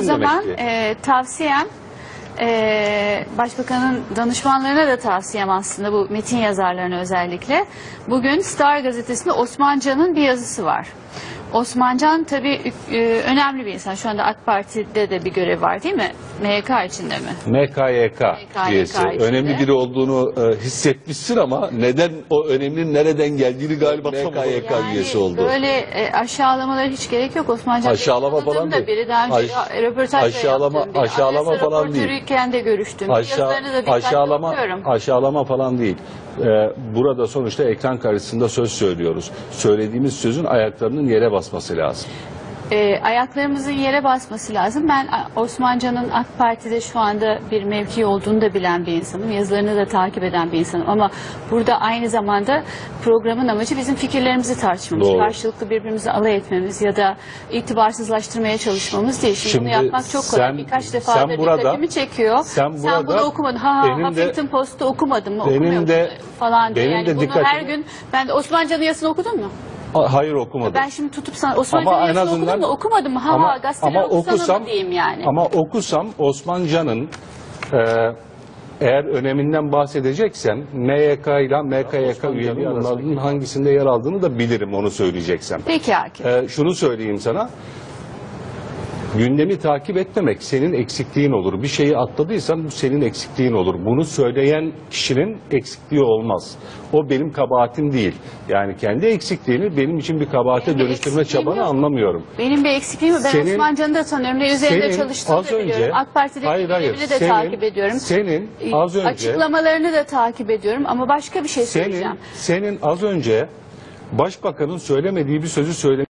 O zaman ki. e, tavsiyem e, Başbakanın danışmanlarına da tavsiyem aslında bu metin yazarlarına özellikle. Bugün Star gazetesinde Osman Can'ın bir yazısı var. Osman Can tabii e, önemli bir insan. Şu anda AK Parti'de de bir görev var değil mi? MHK içinde mi? MKYK üyesi. içinde. Önemli biri olduğunu e, hissetmişsin ama neden o önemlinin nereden geldiğini galiba MKYK üyesi oldu. Böyle e, aşağılamalara hiç gerek yok Osman Can. Aşağılama Benim falan tanıdığım da değil. biri daha önce Aş- röportaj da aşağılama- yaptığım biri. aşağılama Anayasa falan değil. de görüştüm. Aşağı, Yazılarını da dikkatli aşağılama, okuyorum. aşağılama falan değil. Ee, burada sonuçta ekran karşısında söz söylüyoruz. Söylediğimiz sözün ayaklarının yere basması lazım. E, ayaklarımızın yere basması lazım. Ben a, Osman Can'ın AK Parti'de şu anda bir mevki olduğunu da bilen bir insanım. Yazılarını da takip eden bir insanım. Ama burada aynı zamanda programın amacı bizim fikirlerimizi tartışmamız. Doğru. Karşılıklı birbirimizi alay etmemiz ya da itibarsızlaştırmaya çalışmamız değil. Şimdi, Şimdi bunu yapmak çok kolay. sen- Birkaç defa sen da burada- dikkatimi çekiyor. sen burada- bunu okumadın. Ha ha Huffington Post'u okumadın mı? benim de- falan diye. benim Yani de bunu dikkatimi- her gün ben de Osman Can'ın yazısını okudun mu? A- Hayır okumadım. Ben şimdi tutup sana Osman Ama Can'ın en yazısını azından- okudun mu? Okumadım mı? Ha ama, gazeteleri ama okusana okusam diyeyim yani. ama okusam Osman Can'ın e, eğer öneminden bahsedeceksem MYK ile MKYK üyeliği bunların hangisinde yer aldığını da bilirim onu söyleyeceksem. Peki Akif. Ee, şunu söyleyeyim sana. Gündemi takip etmemek senin eksikliğin olur. Bir şeyi atladıysan bu senin eksikliğin olur. Bunu söyleyen kişinin eksikliği olmaz. O benim kabahatim değil. Yani kendi eksikliğini benim için bir kabahate Benim dönüştürme çabanı yok. anlamıyorum. Benim bir eksikliğim yok. Ben Senin- Osman Can'ı da tanıyorum. Ne üzerinde çalıştığını az da önce- biliyorum. AK Parti'deki Hayır, hayır. de Senin- takip ediyorum. senin az önce- Açıklamalarını da takip ediyorum. Ama başka bir şey Senin, söyleyeceğim. senin az önce başbakanın söylemediği bir sözü söyle